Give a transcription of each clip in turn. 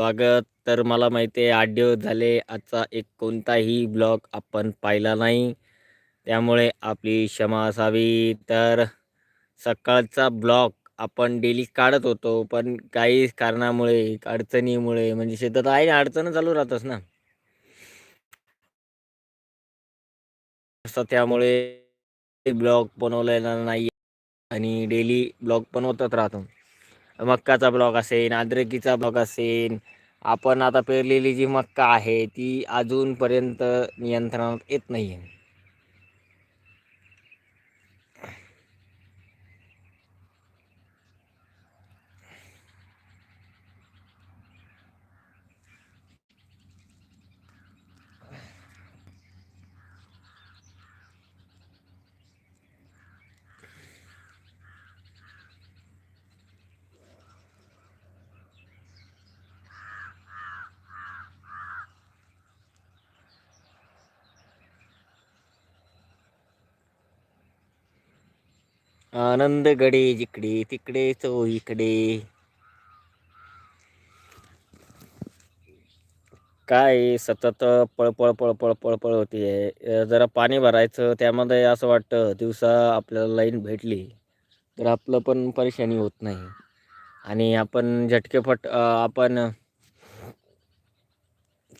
स्वागत. तर मला माहिती आहे आठ दिवस झाले आजचा एक कोणताही ब्लॉग आपण पाहिला नाही. त्यामुळे आपली क्षमा असावी. तर सकाळचा ब्लॉग आपण डेली काढत होतो पण काही कारणामुळे अडचणीमुळे म्हणजे शेतात आहे ना अडचण चालू राहतच ना. त्यामुळे ब्लॉग बनवलेला नाही आणि डेली ब्लॉग बनवतच राहतो. मक्काचा ब्लॉग असेल अद्रकीचा ब्लॉग असेल आपण आता पेरलेली जी मक्का आहे ती अजूनपर्यंत नियंत्रणात येत नाही आहे आनंद गडे जिकडे तिकडे तो इकडे काय सतत पळपळ पळपळ पळपळ होती जरा पाणी भरायचं त्यामध्ये असं वाटतं दिवसा आपल्याला लाईन भेटली तर आपलं पण परेशानी होत नाही. आणि आपण झटकेफट आपण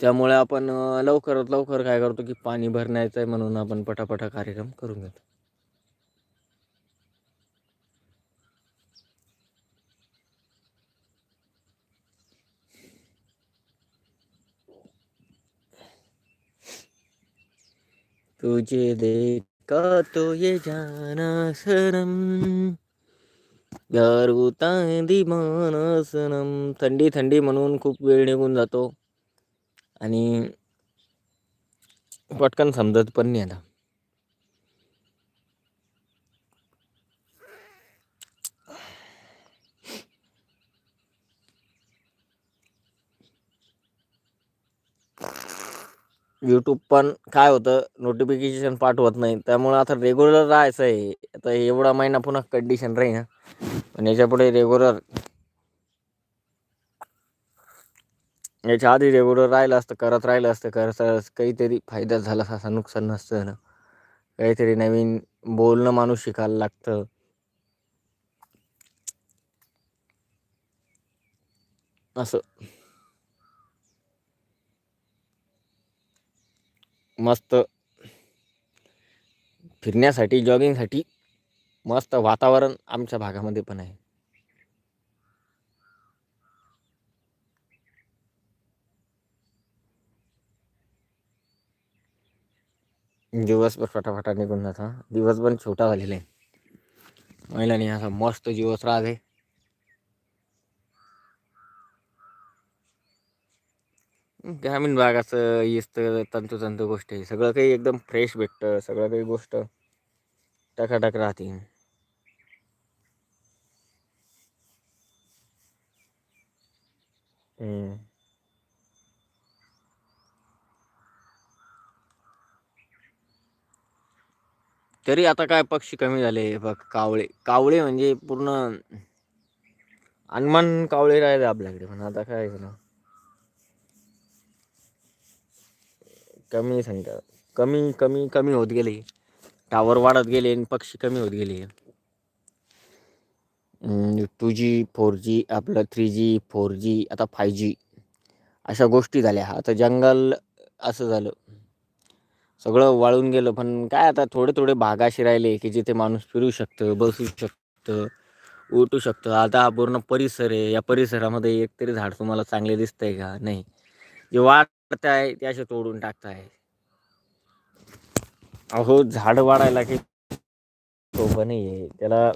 त्यामुळे आपण लवकरात लवकर काय करतो की पाणी भरण्याचं आहे म्हणून आपण पटापटा कार्यक्रम करून घेतो. तुझे देखा तो ये जाना सनम। यार होता सनम। थंडी थंडी म्हणून खूप वेळ निघून जातो. आणि पटकन समजत पण नाही आता. यूट्यूब पण काय होतं नोटिफिकेशन पाठवत नाही. त्यामुळं आता रेग्युलर राहायचं आहे. आता एवढा महिना पुन्हा कंडिशन राही ना पण याच्यापुढे रेग्युलर याच्या आधी रेग्युलर राहिलं असतं करत राहिलं असतं करत काहीतरी फायदा झाला असं नुकसान नसतं ना काहीतरी नवीन बोलणं माणूस शिकायला लागतं. असं. मस्त फिरण्यासाठी जॉगिंगसाठी मस्त वातावरण आमच्या भागामध्ये पण आहे. दिवसभर फटाफटा निघून जाता. दिवस पण छोटा झालेला आहे. महिलांनी असा मस्त दिवस राहते ग्रामीण भागाचं असतं तंतोतंत गोष्ट आहे सगळं काही एकदम फ्रेश भेटतं सगळं काही गोष्ट टकाटक राहते. तरी आता काय पक्षी कमी झाले बघ कावळे. कावळे म्हणजे पूर्ण अनमान कावळे राहिले आपल्याकडे पण आता काय ना कमी संख्या. कमी कमी कमी होत गेले. टावर वाढत गेले आणि पक्षी कमी होत गेले. टू जी फोर जी आपलं थ्री जी फोर जी आता फाय जी अशा गोष्टी झाल्या. आता जंगल असं झालं. सगळं वाळून गेलं. पण काय आता थोडे थोडे भाग असे राहिले की जिथे माणूस फिरू शकतं बसू शकतं उठू शकतं. आता हा पूर्ण परिसर आहे. या परिसरामध्ये एकतरी झाड तुम्हाला चांगले दिसतंय का? नाही. जे आहे ते असे तोडून टाकताय. अहो झाड वाढायला की सोपं नाही आहे त्याला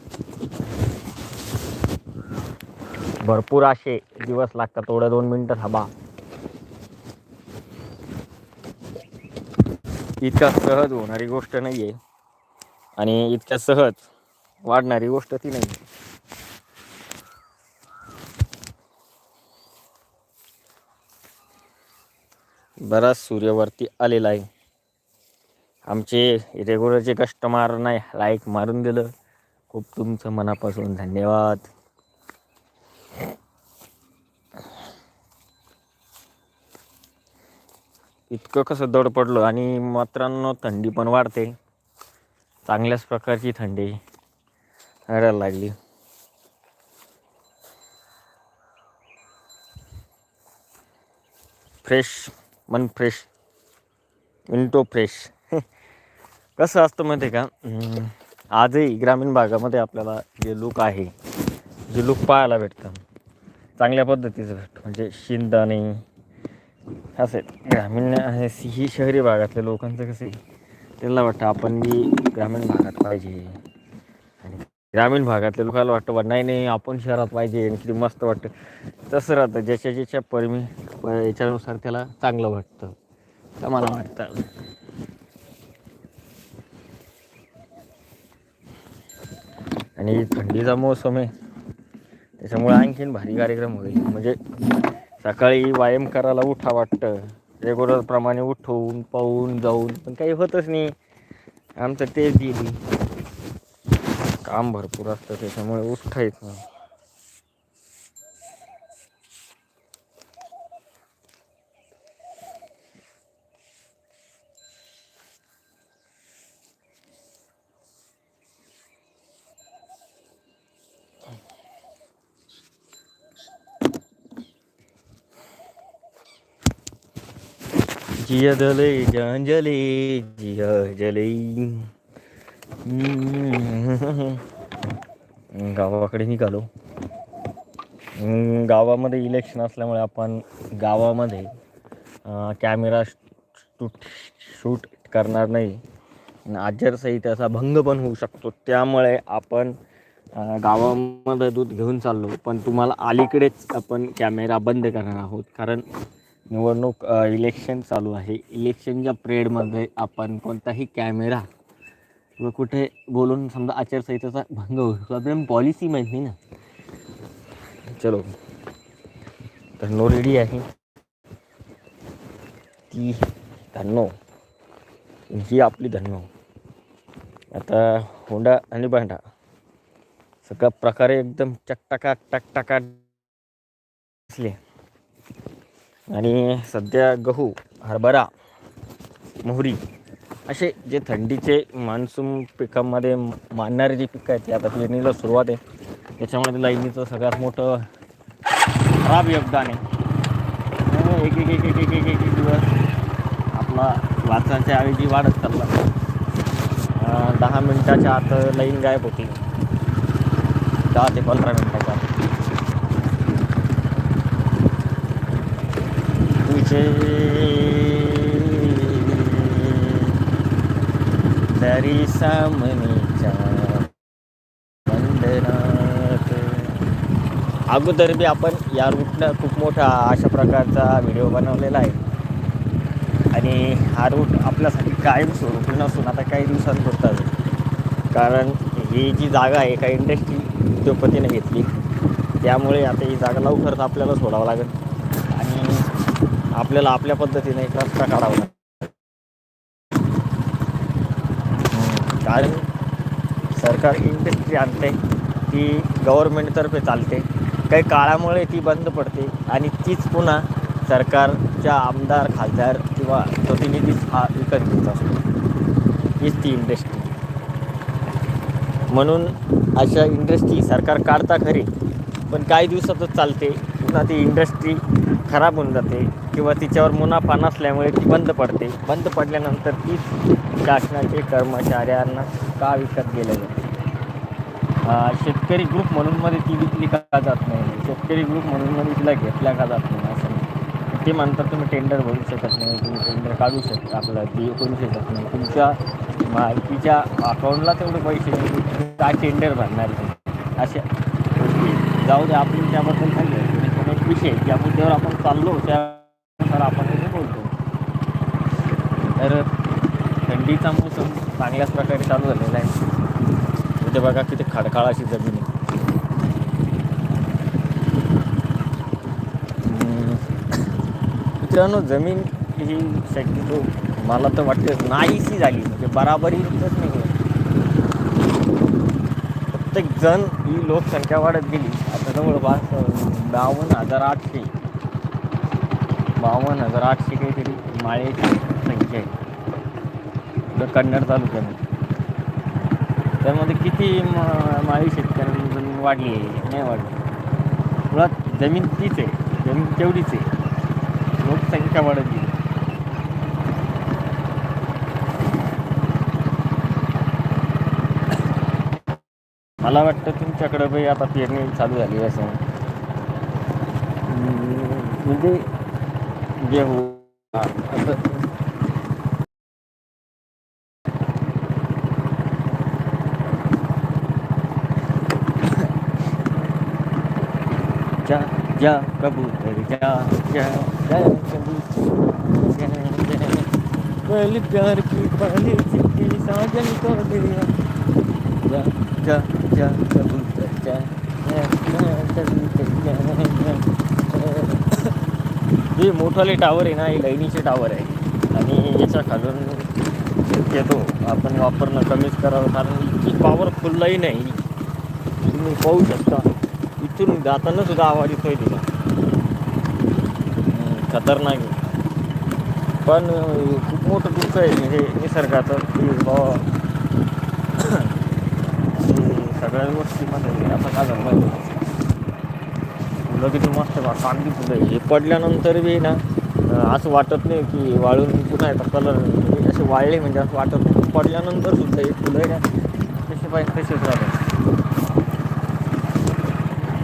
भरपूर असे दिवस लागतात. थोडं दोन मिनटं थांबा. इतका सहज होणारी गोष्ट नाही आहे आणि इतक्या सहज वाढणारी गोष्ट ती नाही बराच सूर्यवरती आलेला आहे. आमचे रेग्युलरचे कस्टमर नाही लाईक मारून दिलं. खूप तुमचं मनापासून धन्यवाद. इतकं कसं दड पडलं आणि मात्रांनो थंडी पण वाढते. चांगल्याच प्रकारची थंडी राहायला लागली. फ्रेश मन फ्रेश विंटो फ्रेश. कसं असतं माहिती आहे का आजही ग्रामीण भागामध्ये आपल्याला जे लूक आहे जे लूक पाहायला भेटतं. चांगल्या पद्धतीचं भेटतं. म्हणजे शिंदाणे असे ग्रामीण ही शहरी भागातल्या लोकांचं कसं आहे त्यांना वाटतं आपण बी ग्रामीण भागात पाहिजे. आणि ग्रामीण भागातल्या लोकांना वाटतं बा नाही नाही आपण शहरात पाहिजे. आणि किती मस्त वाटतं. तसं राहतं ज्याच्या ज्याच्या परमी याच्यानुसार त्याला चांगलं वाटतं. तर मला वाटतं. आणि थंडीचा मोसम आहे. त्याच्यामुळे आणखीन भारी कार्यक्रम होईल. म्हणजे सकाळी व्यायाम करायला उठा वाटतं. रेग्युलरप्रमाणे उठवून पाहून जाऊन पण काही होतच नाही. आमचं तेच दिली काम भरपूर असतं त्याच्यामुळे उठता जले जले जिया जले। गावाकडे निघालो. गावामध्ये इलेक्शन असल्यामुळे आपण गावामध्ये कॅमेरा शूट शूट करणार नाही. आचारसंहितेचा भंग पण होऊ शकतो. त्यामुळे आपण गावामध्ये दूध घेऊन चाललो. पण तुम्हाला अलीकडेच आपण कॅमेरा बंद करणार आहोत. कारण निवडणूक इलेक्शन चालू आहे. इलेक्शनच्या प्रेडमध्ये आपण कोणताही कॅमेरा किंवा कुठे बोलून समजा आचारसंहितेचा भंग होऊ शकतो आपल्याला पॉलिसी माहीत नाही ना. चलो. धन्नो रेडी आहे. ती धन्नो. ही आपली धन्नो. आता होंडा आणि बांडा सगळ्या प्रकारे एकदम चकटका टकटका असले आणि सध्या गहू हरभरा मोहरी असे जे थंडीचे मान्सून पिकामध्ये मानणारे जे पिकं आहेत ते आता पेरणीला सुरुवात आहे. त्याच्यामध्ये लाईनीचं सगळ्यात मोठं खराब योगदान आहे. एक एक एक एक एक एक एक दिवस आपला वाचण्याच्या ऐवजी वाढत चालला. दहा मिनटाच्या आत लाईन गायब होती. दहा ते पंधरा मिनटाच्या आत. तरी सामनीच्या मंदिरात. अगोदर बी आपण या रूटनं खूप मोठा अशा प्रकारचा व्हिडिओ बनवलेला आहे. आणि हा रूट आपल्यासाठी कायम स्वरूपी नसून आता काही दिवसांपुरताच कारण ही जी जागा आहे एका इंडस्ट्री उद्योगपतीने घेतली त्यामुळे आता ही जागा लवकरच आपल्याला सोडावं लागेल. आपल्याला आपल्या पद्धतीने एक रस्ता काढावा लागतो कारण सरकार इंडस्ट्री आणते ती गव्हर्मेंटतर्फे चालते. काही काळामुळे ती बंद पडते आणि तीच पुन्हा सरकारच्या आमदार खासदार किंवा प्रतिनिधीच हा विकत घेत असतो. हीच ती इंडस्ट्री म्हणून अशा इंडस्ट्री सरकार काढता खरी पण काही दिवसातच चालते. पुन्हा ती इंडस्ट्री खराब होऊन जाते. किंवा तिच्यावर मुनाफा नसल्यामुळे ती बंद पडते. बंद पडल्यानंतर तीच शासनाचे कर्मचाऱ्यांना का विकत गेले जाते शेतकरी ग्रुप म्हणून मध्ये ती विकली का जात नाही? शेतकरी ग्रुप म्हणून मध्ये तिला घेतल्या का जात नाही? असं नाही. ते म्हणतात तुम्ही टेंडर भरू शकत नाही तुम्ही टेंडर काढू शकता आपलं ते करू शकत नाही. तुमच्या मालकीच्या अकाउंटला तेवढे पैसे काय टेंडर भरणार अशा गोष्टी. जाऊ दे आपण त्याबद्दल सांगितलं एक विषय ज्या मुद्द्यावर आपण चाललो त्या सर आपण इथे बोलतो. तर थंडीचा मोसम चांगल्याच प्रकारे चालू झालेला आहे. उद्या बघा किती खडखाळ अशी जमीन आहे. मित्रांनो जमीन ही शक्यतो मला तर वाटते नाहीशी झाली. म्हणजे बराबरी नाही प्रत्येक जण ही लोकसंख्या वाढत गेली. आता जवळपास बावन्न हजार आठशे. बावन्न हजार आठशे काहीतरी माळेची संख्या आहे. तर कन्नड तालुक्यामध्ये. त्यामध्ये किती म माळी शेतकऱ्यांची जमीन वाढली आहे? नाही वाढली. मुळात जमीन तीच आहे. जमीन तेवढीच आहे. लोकसंख्या वाढत गेली मला वाटतं तुमच्याकडं बाई आता पेरणी चालू झाली आहे असं म्हणजे जे हो असं जा जा कबूतर जा जा जा कबूतर जा जा पहली प्यार की पहली चिट्ठी साजन को दिया जा जा जा कबूतर जा जा जा कबूतर जा जे मोठाले टावर आहे ना हे लाईनीचे टावर आहे. आणि याच्या खालून येतो. आपण वापरणं कमीच करावं कारण इतकी पॉवर लाईन नाही तुम्ही पाहू शकता. इथून जाताना सुद्धा आवाज येतोय तिला. हम्म, खतरनाक आहे. पण खूप मोठं दुःख आहे म्हणजे निसर्गाचं. की बाबा सगळ्या गोष्टी पण आता काय झालं माहिती आहे का? किती मस्त बा कागदी फुलं आहे हे पडल्यानंतर बी ना असं वाटत नाही की वाळून पुन्हा येतात कलर असे वाळले म्हणजे असं वाटत नाही. पडल्यानंतर सुद्धा हे फुलं आहे ना तसे पाहिजे कसे राहतात.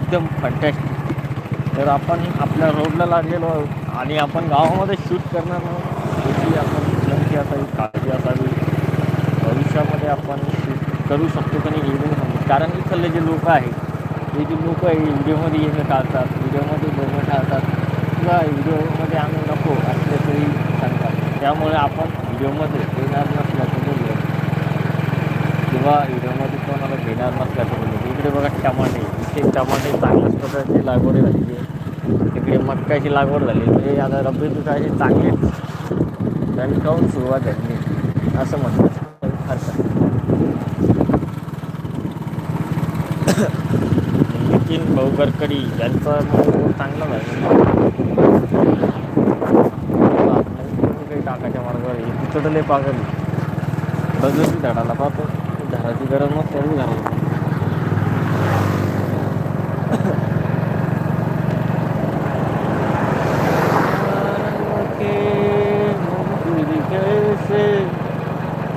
एकदम फंटॅस्टिक तर आपण आपल्या रोडला लागलेलो आहोत आणि आपण गावामध्ये शूट करणार आहोत. याची आपण विनंती असावी काळजी असावी. भविष्यामध्ये आपण शूट करू शकतो की नाही हे कारण इथले जे लोक आहेत हे जे लोक आहे व्हिडिओमध्ये येणं टाळतात व्हिडिओमध्ये बोलणं टाळतात. किंवा व्हिडिओमध्ये आम्ही नको असले तरी सांगतात. त्यामुळे आपण व्हिडिओमध्ये येणार नसल्याचं बोललो किंवा व्हिडिओमध्ये कोणाला घेणार नसल्याचं बोललो इकडे बघा टमाटे इथे टमाटे चांगल्याच प्रकारची लागवड झालेली आहे. तिकडे मक्याची लागवड झाली म्हणजे आता रब्बी पिकाची चांगलीच दणकावून सुरुवात झाली असं म्हणतात. हरकत नाही. नितीन भाऊ गडकरी यांचा चांगला झाला काही टाकाच्या मार्गावर आहे. तिकडले पागल बघत झाडाला पाहतो. झाडाची गरज नसते घराला झाडाला के मंदिर कैसे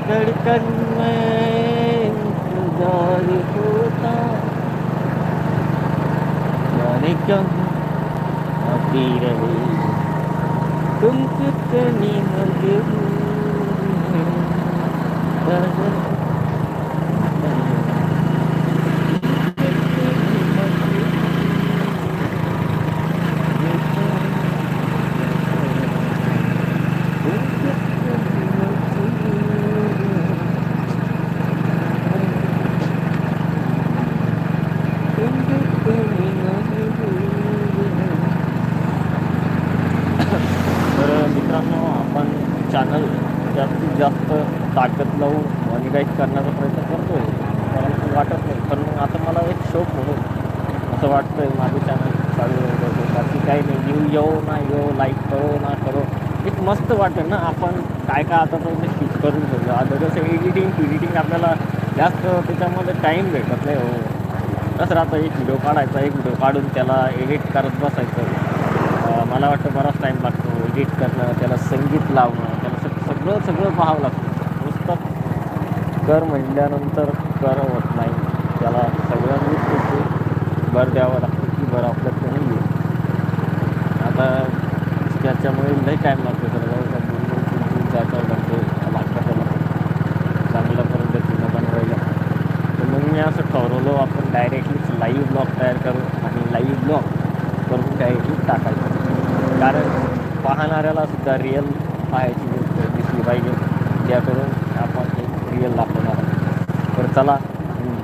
धड़कन में इंतजार होता जाने क्या आती रही तुम कितनी मजबूर तर मित्रांनो आपण चॅनल जास्तीत जास्त ताकद लावून मॉनिटाईज करण्याचा प्रयत्न करतो आहे परंतु वाटत नाही. पण मग आता मला एक शौक म्हणून असं वाटतं आहे माझं चॅनल चालू करतो बाकी काही नाही येऊ येऊ ना येऊ लाईक करो ना करो. एक मस्त वाटेल ना आपण काय काय आता तर शूट करून ठेवलं आता जसं एडिटिंग एडिटिंग आपल्याला जास्त त्याच्यामध्ये टाईम भेटत नाही हो. कसं राहतं एक व्हिडिओ काढायचा एक व्हिडिओ काढून त्याला एडिट करत बसायचं. मला वाटतं बराच टाईम लागतो. एडिट करणं त्याला संगीत लावणं त्याला सग सगळं सगळं पाहावं लागतं. कर म्हटल्यानंतर कर होत नाही. त्याला सगळ्यांनीच गोष्टीची भर द्यावं लागतं की भर आपल्याकडे नाही येईल आता त्याच्यामुळे लई टाईम लागतो त्याला. दोन दोन तीन तीन चार चार घंटे लागतात त्याला. चांगल्या पद्धतीनं बनवायला. तर मग मी असं ठरवलं आपण डायरेक्टलीच लाईव्ह ब्लॉग तयार करू आणि लाईव्ह ब्लॉग करून डायरेक्टली टाकायचं. कारण पाहणाऱ्याला सुद्धा रिअल पाहायची दिसली पाहिजे. त्याकडून रिअल दाखवणार तर चला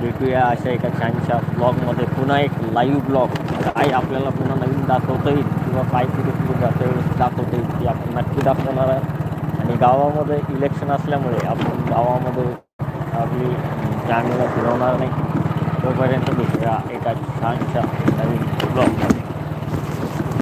भेटूया अशा एका छानशा ब्लॉगमध्ये पुन्हा एक लाईव्ह ब्लॉग काय आपल्याला पुन्हा नवीन दाखवता येईल किंवा काय कुठे कुठे जाता येईल दाखवता येईल ती आपण नक्की दाखवणार आहे. आणि गावामध्ये इलेक्शन असल्यामुळे आपण गावामध्ये आपली कॅमेरा फिरवणार नाही. तोपर्यंत भेटूया एका छानशा नवीन ब्लॉगमध्ये